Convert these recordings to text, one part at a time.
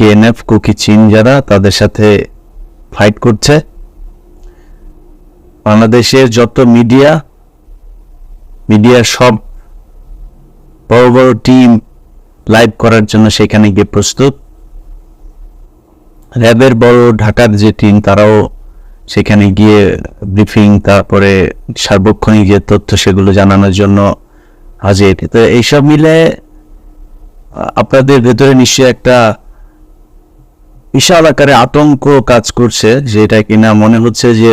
KNF cookie চীন যারা তাদের সাথে ফাইট করছে। বাংলাদেশের যত মিডিয়া মিডিয়ার সব বড় বড় টিম লাইভ করার জন্য সেখানে গিয়ে প্রস্তুত। র্যাবের বড় ঢাকার যে টিম তারাও সেখানে গিয়ে ব্রিফিং তারপরে সার্বক্ষণিক যে তথ্য সেগুলো জানানোর জন্য হাজির। তো এইসব মিলে আপনাদের ভেতরে নিশ্চয়ই একটা বিশাল আকারে আতঙ্ক কাজ করছে যেটা কিনা মনে হচ্ছে যে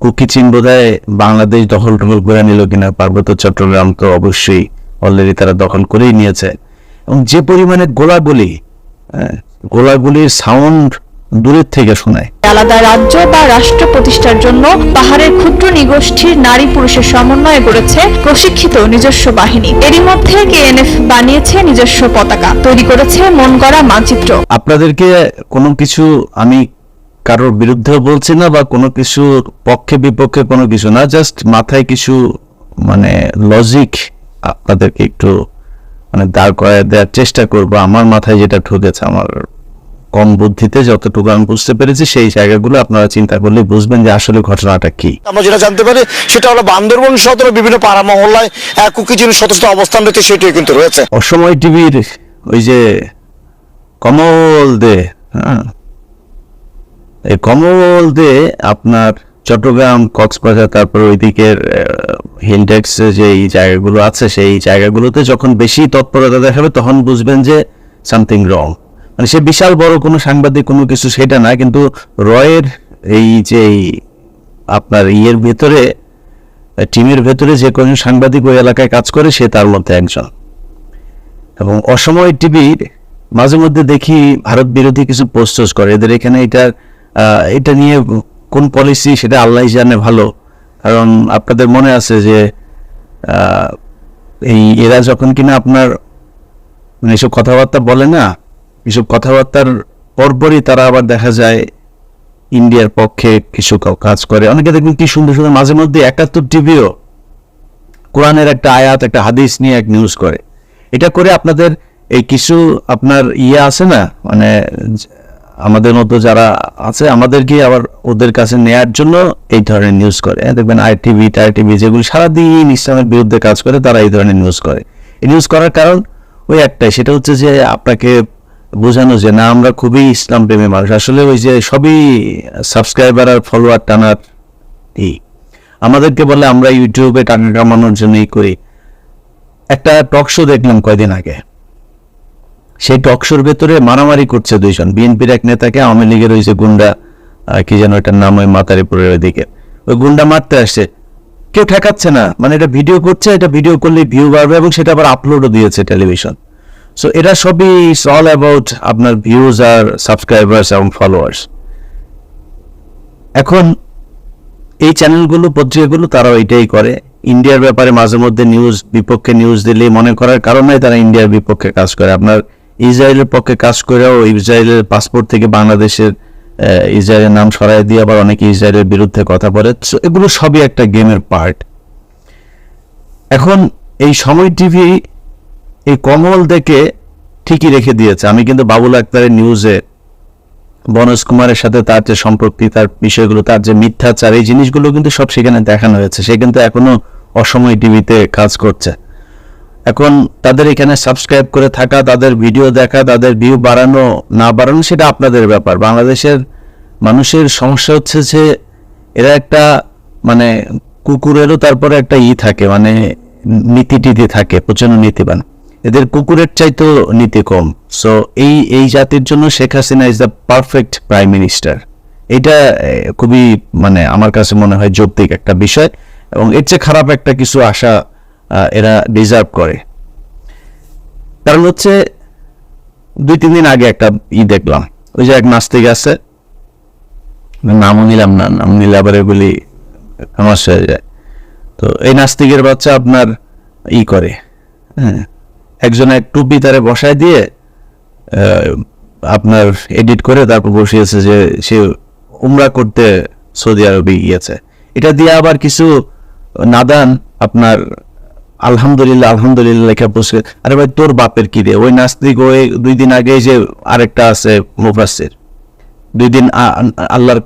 কুকি চীন বোধহয় বাংলাদেশ দখল টখল করে নিল কিনা। পার্বত্য চট্টগ্রাম তো অবশ্যই অলরেডি তারা দখল করেই নিয়েছে। এবং যে পরিমাণে গোলাগুলি হ্যাঁ, গোলাগুলির সাউন্ড দূরের থেকে শোনায়। আলাদা রাজ্য বা রাষ্ট্র প্রতিষ্ঠার জন্য পাহাড়ের ক্ষুদ্র নিগোষ্ঠীর নারী পুরুষের সমন্বয়ে গড়েছে প্রশিক্ষিত নিজস্ব বাহিনী। এরই মধ্যে কেএনএফ বানিয়েছে নিজস্ব পতাকা তৈরি করেছে মন গড়া মানচিত্র। আপনাদেরকে কোনো কিছু আমি কারোর বিরুদ্ধেও বলছি না বা কোনো কিছু পক্ষে বিপক্ষে কোনো কিছু না জাস্ট মাথায় কিছু মানে লজিক আপনাদেরকে একটু মানে দাঁড় করায় দেওয়ার চেষ্টা করব। আমার মাথায় যেটা ঢুকেছে আমার কম বুদ্ধিতে যতটুকু আমি বুঝতে পেরেছি সেই জায়গাগুলো আপনারা চিন্তা করলে বুঝবেন যে আসলে ঘটনাটা কি। আমরা যেটা জানতে পারি সেটা হলো বান্দরবন সদরে বিভিন্ন পাড়া মহল্লায় এক কুকিজিনের সদস্য অবস্থান রয়েছে সেটিও কিন্তু রয়েছে। অসময় টিভির ওই যে কমল দে হ্যাঁ? এই কমল দে আপনার চট্টগ্রাম কক্সবাজার তারপর ওইদিকের হিলডেক্স যে এই জায়গাগুলো আছে সেই জায়গাগুলোতে যখন বেশি তৎপরতা দেখাবে তখন বুঝবেন যে সামথিং রং মানে সে বিশাল বড় কোনো সাংবাদিক, কোনো কিছু সেটা না, কিন্তু রয়ের এই যে আপনার ইয়ের ভেতরে, টিমের ভেতরে যে কোনো সাংবাদিক ওই এলাকায় কাজ করে, সে তার মধ্যে একজন। এবং অসময় টিভির মাঝে মধ্যে দেখি ভারত বিরোধী কিছু পোস্টস করে। এদের এখানে এটা এটা নিয়ে কোন পলিসি সেটা আল্লাহ জানে ভালো। কারণ আপনাদের মনে আছে যে এই এরা যখন কিনা আপনার মানে এসব কথাবার্তা বলে না এসব কথাবার্তার পরপরই তারা আবার দেখা যায় ইন্ডিয়ার পক্ষে কিছু কাজ করে। অনেকে দেখবেন কি সুন্দর সুন্দর মাঝে মধ্যে একাত্তর টিভিও কোরআনের একটা আয়াত একটা হাদিস নিয়ে এক নিউজ করে। এটা করে আপনাদের এই কিছু আপনার ইয়ে আছে না? মানে আমাদের মতো যারা আছে আমাদেরকে আবার ওদের কাছে নেয়ার জন্য এই ধরনের নিউজ করে। হ্যাঁ, দেখবেন আই টিভি টাই টিভি যেগুলো সারাদিন ইসলামের বিরুদ্ধে কাজ করে তারা এই ধরনের নিউজ করে। এই নিউজ করার কারণ ওই একটাই সেটা হচ্ছে যে আপনাকে বোঝানো যে না, আমরা খুবই ইসলাম প্রেমী মানুষ। আসলে ওই যে সবই সাবস্ক্রাইবার আর ফলোয়ার টানার এই আমাদেরকে বলে আমরা ইউটিউবে টাকা কামানোর জন্যই করি। একটা টক শো দেখলাম কয়দিন আগে। সেই টক শোর ভেতরে মারামারি করছে দুইজন। বিএনপির এক নেতাকে আওয়ামী লীগের ওই যে গুন্ডা কি যেন এটার নাম ওই মাতারিপুরের ওইদিকে। ওই গুন্ডা মারতে আসছে। কেউ ঠেকাচ্ছে না। মানে এটা ভিডিও করছে, এটা ভিডিও করলে ভিউ বাড়বে এবং সেটা আবার আপলোডও দিয়েছে টেলিভিশন সো এটা সবই ইটস অল অ্যাবাউট আপনার ভিউজ আর সাবস্ক্রাইবার্স এবং ফলোয়ার্স এখন, এই চ্যানেলগুলো পত্রিকাগুলো তারাও এটাই করে। ইন্ডিয়ার ব্যাপারে মাঝে মধ্যে নিউজ বিপক্ষে নিউজ দিলে মনে করার কারণে তারা ইন্ডিয়ার বিপক্ষে কাজ করে। আপনার ইসরায়েলের পক্ষে কাজ করেও ইসরায়েলের পাসপোর্ট থেকে বাংলাদেশের ইসরায়েলের নাম সরাই দিয়ে আবার অনেকে ইসরায়েলের বিরুদ্ধে কথা বলে। এগুলো সবই একটা গেমের পার্ট এখন, এই সময় টিভি কমল দেখে ঠিকই রেখে দিয়েছে। আমি কিন্তু বাবুল আক্তারের নিউজে বনজ কুমারের সাথে তার যে সম্পর্কি, তার বিষয়গুলো, তার যে মিথ্যাচার, এই জিনিসগুলো কিন্তু সব সেখানে দেখানো হয়েছে। সে কিন্তু এখনও অসময় টিভিতে কাজ করছে। এখন তাদের এখানে সাবস্ক্রাইব করে থাকা, তাদের ভিডিও দেখা, তাদের ভিউ বাড়ানো, না বাড়ানো, সেটা আপনাদের ব্যাপার। বাংলাদেশের মানুষের সমস্যা হচ্ছে যে এরা একটা মানে কুকুরেরও তারপরে একটা ই থাকে মানে নীতি টিতি থাকে প্রচণ্ড নীতিবান। এদের কুকুরের চাইতেও নীতি কম। সো এই এই জাতির জন্য Sheikh Hasina is the perfect prime minister এটা খুবই মানে আমার কাছে মনে হয় যৌক্তিক একটা বিষয় এবং এর চেয়ে খারাপ একটা কিছু আশা এরা ডিজার্ভ করে। কারণ হচ্ছে, দুই, তিন দিন আগে একটা ই দেখলাম, ওই যে এক নাস্তিক আছে নামও নিলাম না, নাম নিলে আবার এগুলি সমস্যা হয়ে যায়। তো, এই নাস্তিকের বাচ্চা আপনার ই করে হ্যাঁ একজন এক টুপি তারে বসায় দিয়ে আপনার এডিট করে তারপর বসিয়েছে যে সে উমরা করতে সৌদি আরবে গিয়েছে। এটা দিয়ে আবার কিছু নাদান আপনার আলহামদুলিল্লাহ আলহামদুলিল্লাহ লেখা বসে আরে ভাই, তোর বাপের কি রে ওই নাস্তিক, ওই দুই দিন আগে যে আরেকটা আছে মুফাসসির, দুই দিন আল্লাহর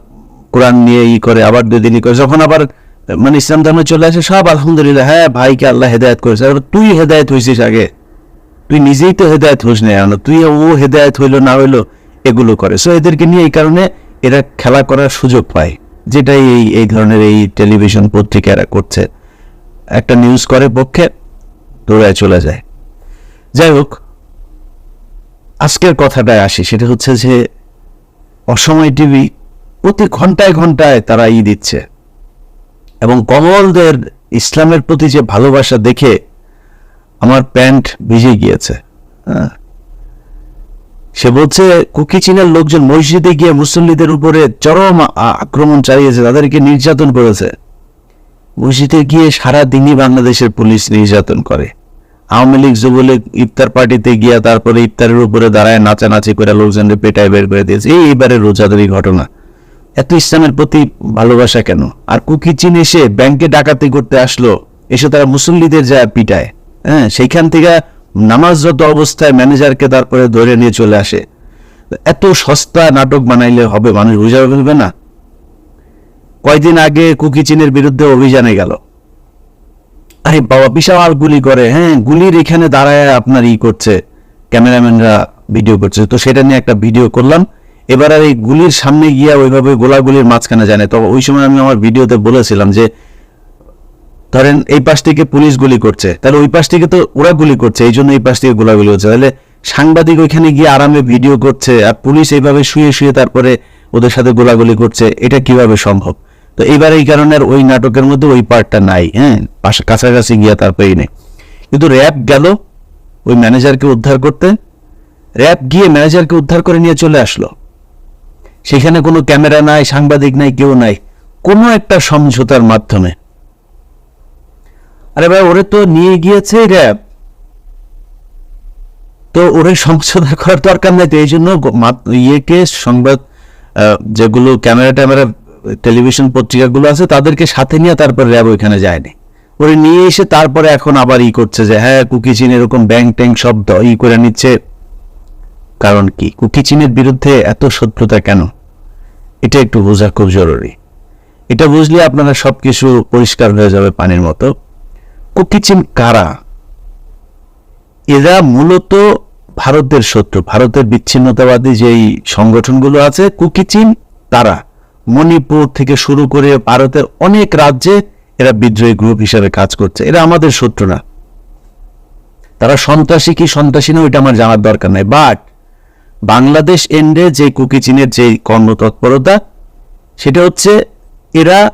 কোরআন নিয়ে ই করে, আবার দুই দিন ই করে। যখন আবার মানে ইসলাম ধর্মে চলে আসে, সব আলহামদুলিল্লাহ হ্যাঁ ভাইকে আল্লাহ হেদায়ত করেছে। তুই হেদায়ত হয়েছিস আগে? তুই নিজেই তো হেদায়ত হোস না এখন। তুই ও হেদায়ত হইল, না হইল, এগুলো করে। সো এদেরকে নিয়ে এই কারণে এরা খেলা করার সুযোগ পায়, যেটাই এই এই ধরনের এই টেলিভিশন পত্রিকা এরা করছে। একটা নিউজ করে পক্ষে, দৌড়ায় চলে যায়। যাই হোক, আজকের কথাটায় আসি। সেটা হচ্ছে যে, অসময় টিভি প্রতি ঘন্টায় ঘন্টায় তারা ই দিচ্ছে। এবং কমলদের ইসলামের প্রতি যে ভালোবাসা দেখে আমার প্যান্ট ভিজে গিয়েছে। হ্যাঁ। সে বলছে, কুকি চীনের লোকজন মসজিদে গিয়ে মুসল্লিদের উপরে চরম আক্রমণ চালিয়েছে, তাদেরকে নির্যাতন করেছে। মসজিদে গিয়ে সারা দিনই বাংলাদেশের পুলিশ নির্যাতন করে। আওয়ামী লীগ যুবলীগ ইফতার পার্টিতে গিয়া তারপরে ইফতারের উপরে দাঁড়ায় নাচানাচি করে লোকজনদের পেটায় বের করে দিয়েছে। এই এবারে রোজাদারি ঘটনা। এত ইসলামের প্রতি ভালোবাসা কেন? আর কুকি চীন এসে ব্যাংকে ডাকাতি করতে আসলো, এসে তারা মুসল্লিদের যায় পিটায়। হ্যাঁ সেইখান থেকে নামাজরত অবস্থায় ম্যানেজারকে তারপরে ধরে নিয়ে চলে আসে। এত সস্তা নাটক বানাইলে হবে, মানুষ বুঝা ফেলবে না। কয়দিন আগে কুকি চীনের বিরুদ্ধে অভিযানে গেল। আরে বাবা, বিশাল গুলি করে হ্যাঁ গুলির এখানে দাঁড়ায় আপনার ই করছে, ক্যামেরাম্যানরা ভিডিও করছে। তো সেটা নিয়ে একটা ভিডিও করলাম। এবার আর এই গুলির সামনে গিয়া ওইভাবে গোলাগুলির মাঝখানে জানে তো ওই সময় আমি আমার ভিডিওতে বলেছিলাম যে ধরেন এই পাশ থেকে পুলিশ গুলি করছে, তাহলে ওই পাশ থেকে তো ওরা গুলি করছে, এই জন্য এই পাশ থেকে গোলাগুলি হচ্ছে। তাহলে সাংবাদিক ওইখানে গিয়ে আরামে ভিডিও করছে আর পুলিশ এইভাবে শুয়ে শুয়ে তারপরে ওদের সাথে গোলাগুলি করছে, এটা কীভাবে সম্ভব? তো এইবার এই কারণে আর ওই নাটকের মধ্যে ওই পার্টটা নাই হ্যাঁ? কাছাকাছি গিয়া তারপরেই নেই। কিন্তু র্যাব গেল, ওই ম্যানেজারকে উদ্ধার করতে। র্যাব গিয়ে ম্যানেজারকে উদ্ধার করে নিয়ে চলে আসলো। সেখানে কোনো ক্যামেরা নাই, সাংবাদিক নাই, কেউ নাই। কোনো একটা সমঝোতার মাধ্যমে আরে ভাই, ওরে তো নিয়ে গিয়েছে র্যাব তো ওরে সংশোধন করার দরকার নাই তো, এই জন্য ইয়েকে সংবাদ যেগুলো ক্যামেরা ট্যামেরা, টেলিভিশন পত্রিকাগুলো আছে, তাদেরকে সাথে নিয়ে তারপর র্যাব ওইখানে যায়নি। ওরে নিয়ে এসে তারপরে এখন আবার ই করছে যে হ্যাঁ কুকি চীন এরকম ব্যাংক ট্যাঙ্ক সব ই করে নিচ্ছে। কারণ কি? কুকি চীনের বিরুদ্ধে এত শত্রুতা কেন? এটা একটু বোঝা খুব জরুরি। এটা বুঝলে আপনারা সবকিছু পরিষ্কার হয়ে যাবে পানির মতো। কুকি চীন কারা? এরা মূলত ভারতের শত্রু, ভারতের বিচ্ছিন্নতাবাদী যেই সংগঠনগুলো আছে কুকি চীন তারা। মণিপুর থেকে শুরু করে ভারতের অনেক রাজ্যে এরা বিদ্রোহী গ্রুপ হিসেবে কাজ করছে। এরা আমাদের শত্রু না। তারা সন্ত্রাসী কি সন্ত্রাসী না, ওইটা আমার জানার দরকার নাই। বাট বাংলাদেশ এন্ডে যে কুকি চীনের যে কর্মতৎপরতা, সেটা হচ্ছে এরা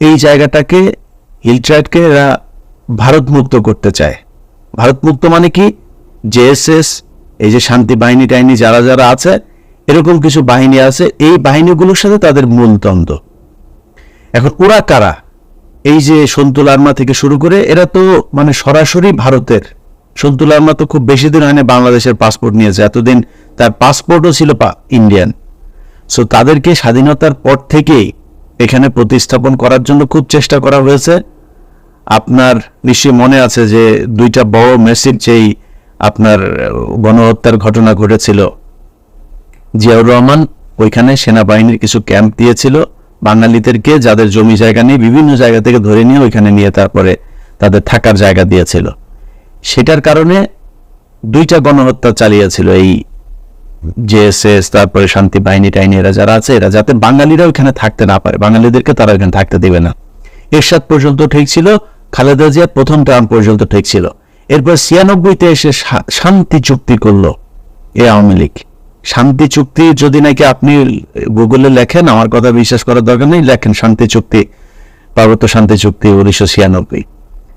এই জায়গাটাকে, হিলট্রাইটকে এরা ভারত মুক্ত করতে চায়। ভারত মুক্ত মানে কি? জেএসএস এই যে শান্তি বাহিনী টাহিনী যারা যারা আছে, এরকম কিছু বাহিনী আছে, এই বাহিনীগুলোর সাথে তাদের মূল দ্বন্দ্ব। এখন ওরা কারা? এই যে সন্তুল আর্মা থেকে শুরু করে, এরা তো মানে সরাসরি ভারতের। সন্তুল আর্মা তো খুব বেশি দিন হয়নি বাংলাদেশের পাসপোর্ট নিয়েছে, এতদিন তার পাসপোর্টও ছিল পা, ইন্ডিয়ান। সো তাদেরকে স্বাধীনতার পর থেকেই এখানে প্রতিস্থাপন করার জন্য খুব চেষ্টা করা হয়েছে। আপনার নিশ্চয়ই মনে আছে যে দুইটা বড় মেসির যেই আপনার গণহত্যার ঘটনা ঘটেছিল। জিয়াউর রহমান ওইখানে সেনাবাহিনীর কিছু ক্যাম্প দিয়েছিল। বাঙালিদেরকে যাদের জমি জায়গা নেই, বিভিন্ন জায়গা থেকে ধরে নিয়ে ওইখানে নিয়ে তারপরে তাদের থাকার জায়গা দিয়েছিল। সেটার কারণে দুইটা গণহত্যা চালিয়েছিল এই জেএসএস তারপরে শান্তি বাহিনী টাইনি, এরা যারা আছে, এরা যাতে বাঙালিরা ওইখানে থাকতে না পারে। বাঙালিদেরকে তারা ওইখানে থাকতে দেবে না। এরশাদ পর্যন্ত ঠিক ছিল। খালেদা জিয়া প্রথম টার্ম পর্যন্ত ঠিক ছিল। এরপর ছিয়ানব্বইতে এসে শান্তি চুক্তি করল এ আওয়ামী লীগ। শান্তি চুক্তি যদি নাকি আপনি গুগলে লেখেন, আমার কথা বিশ্বাস করার দরকার নেই, লেখেন শান্তি চুক্তি, পার্বত্য শান্তি চুক্তি উনিশশো ছিয়ানব্বই।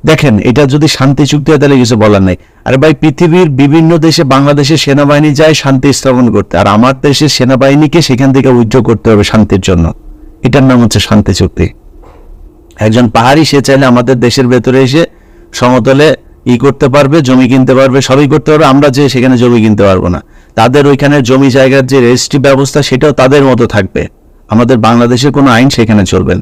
দেখেন, এটা যদি শান্তি চুক্তি হয়, তাহলে কিছু বলার নাই। আরে ভাই, পৃথিবীর বিভিন্ন দেশে বাংলাদেশের সেনাবাহিনী যায় শান্তি স্থাপন করতে, আর আমার দেশের সেনাবাহিনীকে সেখান থেকে উইথড্র করতে হবে শান্তির জন্য। এটার নাম হচ্ছে শান্তি চুক্তি। একজন পাহাড়ি, সে চাইলে আমাদের দেশের ভেতরে এসে সমতলে ই করতে পারবে, জমি কিনতে পারবে, সবই করতে পারবে, আমরা যে সেখানে জমি কিনতে পারব না। তাদের ওইখানে জমি জায়গার যে রেজিস্ট্রি ব্যবস্থা, সেটাও তাদের মতো থাকবে। আমাদের বাংলাদেশে কোনো আইন সেখানে চলবে না।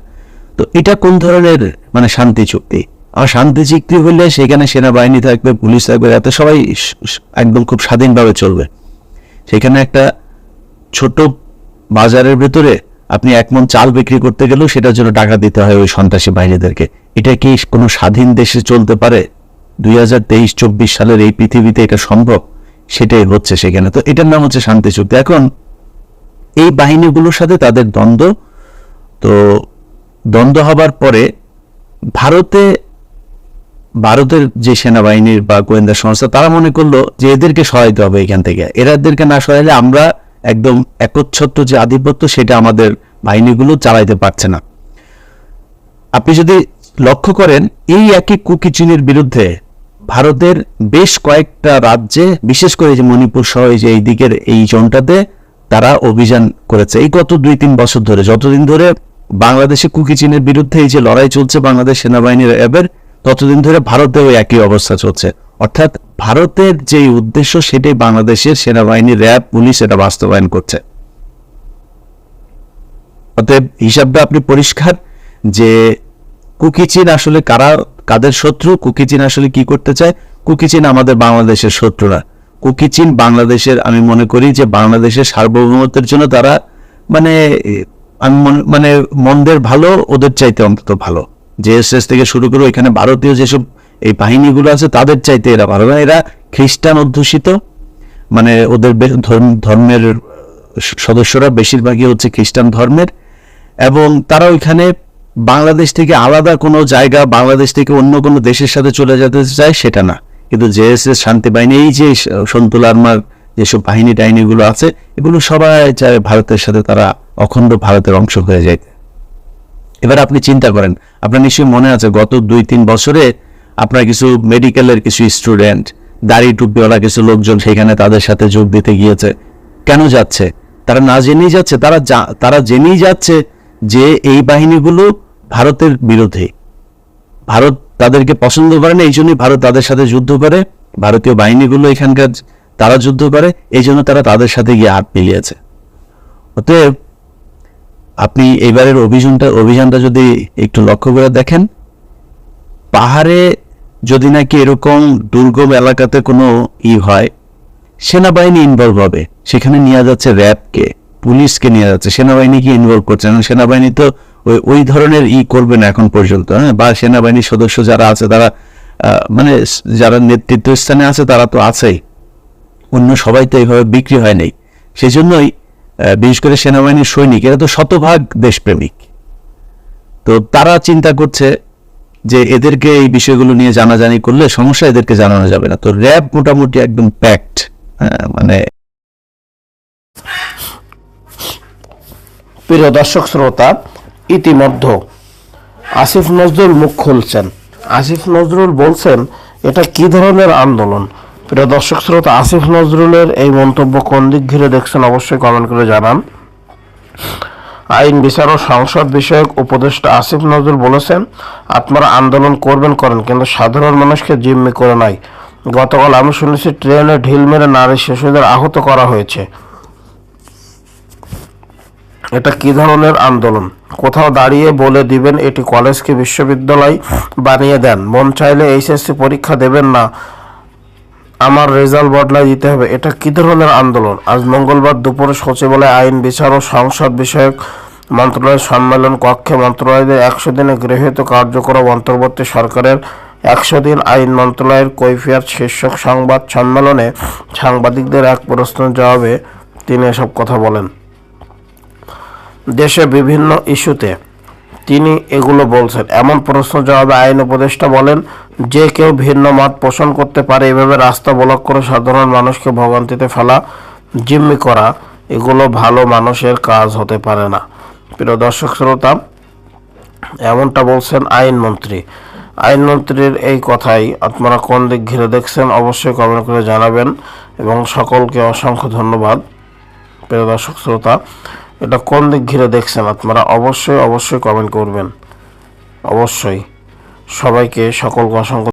তো এটা কোন ধরনের মানে শান্তি চুক্তি? আর শান্তি চুক্তি হলে সেখানে সেনাবাহিনী থাকবে, পুলিশ থাকবে, এতে সবাই একদম খুব স্বাধীনভাবে চলবে। সেখানে একটা ছোট বাজারের ভেতরে আপনি এক মন চাল বিক্রি করতে গেলেও সেটার জন্য টাকা দিতে হয় ওই সন্ত্রাসী বাহিনীদেরকে। এটা কি কোনো স্বাধীন দেশে চলতে পারে? দুই হাজার সালের এই পৃথিবীতে এটা সম্ভব? সেটাই হচ্ছে সেখানে। তো এটার নাম হচ্ছে শান্তি চুক্তি। এখন, এই বাহিনীগুলোর সাথে তাদের দ্বন্দ্ব, তো দ্বন্দ্ব হবার পরে ভারতে, ভারতের যে সেনাবাহিনীর বা গোয়েন্দা সংস্থা, তারা মনে করল যে এদেরকে সহায়তে হবে এখান থেকে। এরা এদেরকে না সহায়লে আমরা একদম একচ্ছত্র যে আধিপত্য সেটা আমাদের বাহিনীগুলো চালাইতে পারছে না। আপনি যদি লক্ষ্য করেন, এই একই কুকি চীনের বিরুদ্ধে ভারতের বেশ কয়েকটা রাজ্যে, বিশেষ করে যে মণিপুর সহ যে এই দিকের এই জোনটাতে তারা অভিযান করেছে। এই গত দুই তিন বছর ধরে, যতদিন ধরে বাংলাদেশে কুকি চীনের বিরুদ্ধে এই যে লড়াই চলছে বাংলাদেশ সেনাবাহিনীর র্যাবের ততদিন ধরে ভারতেও একই অবস্থা চলছে। অর্থাৎ ভারতের যে উদ্দেশ্য সেটাই বাংলাদেশের সেনাবাহিনী, র্যাব, পুলিশ এটা বাস্তবায়ন করছে। অতএব হিসাবটা আপনি পরিষ্কার যে কুকি চীন আসলে কারা, কাদের শত্রু কুকি চীন আসলে কি করতে চায়? কুকি চীন আমাদের বাংলাদেশের শত্রু না। কুকি চীন বাংলাদেশের, আমি মনে করি যে বাংলাদেশের সার্বভৌমত্বের জন্য তারা মানে আমি মানে মন্দের ভালো, ওদের চাইতে অন্তত ভালো। জেএসএস থেকে শুরু করে এখানে ভারতীয় যেসব এই বাহিনীগুলো আছে, তাদের চাইতে এরা ভালো। এরা খ্রিস্টান অধ্যুষিত মানে ওদের ধর্মের সদস্যরা বেশিরভাগই হচ্ছে খ্রিস্টান ধর্মের। এবং তারা ওইখানে বাংলাদেশ থেকে আলাদা কোনো জায়গা, বাংলাদেশ থেকে অন্য কোনো দেশের সাথে চলে যেতে চায় সেটা না। কিন্তু জেএসএস শান্তি বাহিনী, এই যে সন্তুল আর্মার যেসব বাহিনী টাহিনীগুলো আছে, এগুলো সবাই চায় ভারতের সাথে তারা অখণ্ড ভারতের অংশ হয়ে যায় এবার আপনি চিন্তা করেন, আপনার নিশ্চয়ই মনে আছে গত দুই, তিন বছরে আপনার কিছু মেডিকেলের কিছু স্টুডেন্ট, দাড়ি টুপিওয়ালা কিছু লোকজন সেখানে তাদের সাথে যোগ দিতে গিয়েছে। কেন যাচ্ছে? তারা না জেনেই যাচ্ছে, তারা তারা জেনেই যাচ্ছে যে এই বাহিনীগুলো ভারতের বিরোধী। ভারত তাদেরকে পছন্দ করে না, এই জন্যই ভারত তাদের সাথে যুদ্ধ করে, ভারতীয় বাহিনীগুলো এখানকার, তারা যুদ্ধ করে, এই জন্য তারা তাদের সাথে গিয়ে হাত মিলিয়েছে। অতএব আপনি এবারের অভিযানটা অভিযানটা যদি একটু লক্ষ্য করে দেখেন পাহাড়ে যদি নাকি এরকম দুর্গম এলাকাতে কোনো ই হয় সেনাবাহিনী ইনভলভ হবে। সেখানে নিয়ে যাচ্ছে র্যাবকে পুলিশকে নিয়ে যাচ্ছে। সেনাবাহিনী কি ইনভলভ করছে? না সেনাবাহিনী তো ওই ওই ধরনের ই করবে না এখন পর্যন্ত হ্যাঁ? বা সেনাবাহিনীর সদস্য যারা আছে তারা মানে যারা নেতৃত্ব স্থানে আছে তারা তো আছেই। অন্য সবাই তো এইভাবে বিক্রি হয় নাই। সেই জন্যই আহ, বিশেষ করে সেনাবাহিনীর সৈনিক, এরা তো শতভাগ দেশপ্রেমিক। তো তারা চিন্তা করছে যে এদেরকে এই বিষয়গুলো নিয়ে জানাজানি করলে সমস্যা এদেরকে জানানো যাবে না। তো র্যাব মোটামুটি একদম প্যাক্ট মানে প্রিয় দর্শক শ্রোতা, ইতিমধ্যে আসিফ নজরুল মুখ খুলছেন। আসিফ নজরুল বলছেন, এটা কি ধরনের আন্দোলন? প্রিয় দর্শক শ্রোতা, আসিফ নজরুলের এই মন্তব্য কোন দিক ঘিরে দেখছেন অবশ্যই কমেন্ট করে জানান। আইন বিচার ও সংসদ বিষয়ক উপদেষ্টা আসিফ নজরুল বলেছেন, আপনারা আন্দোলন করবেন, করেন, কিন্তু সাধারণ মানুষকে জিম্মি করে নাই। গতকাল আমি শুনেছি, ট্রেনে ঢিল মেরে নারী শিশুদের আহত করা হয়েছে। এটা কি ধরনের আন্দোলন? কোথাও দাঁড়িয়ে বলে দিবেন, এটি কলেজকে বিশ্ববিদ্যালয় বানিয়ে দেন। মন চাইলে এইচএসসি পরীক্ষা দেবেন না। আমার রেজাল্ট বদলায় দিতে হবে। এটা কি ধরনের আন্দোলন? আজ মঙ্গলবার দুপুরে সচিবালয় আইন, বিচার ও সংসদ বিষয়ক মন্ত্রণালয়ের সম্মেলন কক্ষে মন্ত্রণালয়ের একশো দিনে গৃহীত কার্যক্রম অন্তর্বর্তী সরকারের একশো দিন আইন মন্ত্রণালয়ের কৈফিয়াত শীর্ষক সংবাদ সম্মেলনে সাংবাদিকদের এক প্রশ্নের জবাবে তিনি এসব কথা বলেন। দেশে বিভিন্ন ইস্যুতে তিনি এগুলো বলছেন। এমন প্রশ্ন জবাবে আইন উপদেষ্টা বলেন, যে কেউ ভিন্ন মত পোষণ করতে পারে এভাবে রাস্তা ব্লক করে সাধারণ মানুষকে ভোগান্তিতে ফেলা, জিম্মি করা, এগুলো ভালো মানুষের কাজ হতে পারে না। প্রিয় দর্শক শ্রোতা, এমনটা বলছেন আইনমন্ত্রী আইনমন্ত্রীর এই কথাই আপনারা কোন দিক ঘিরে দেখছেন অবশ্যই কমেন্ট করে জানাবেন এবং সকলকে অসংখ্য ধন্যবাদ। প্রিয় দর্শক শ্রোতা এটা কোন দিক ঘিরে দেখছেন আপনারা? অবশ্যই অবশ্যই কমেন্ট করবেন। অবশ্যই। সবাইকে সকলকে অসংখ্য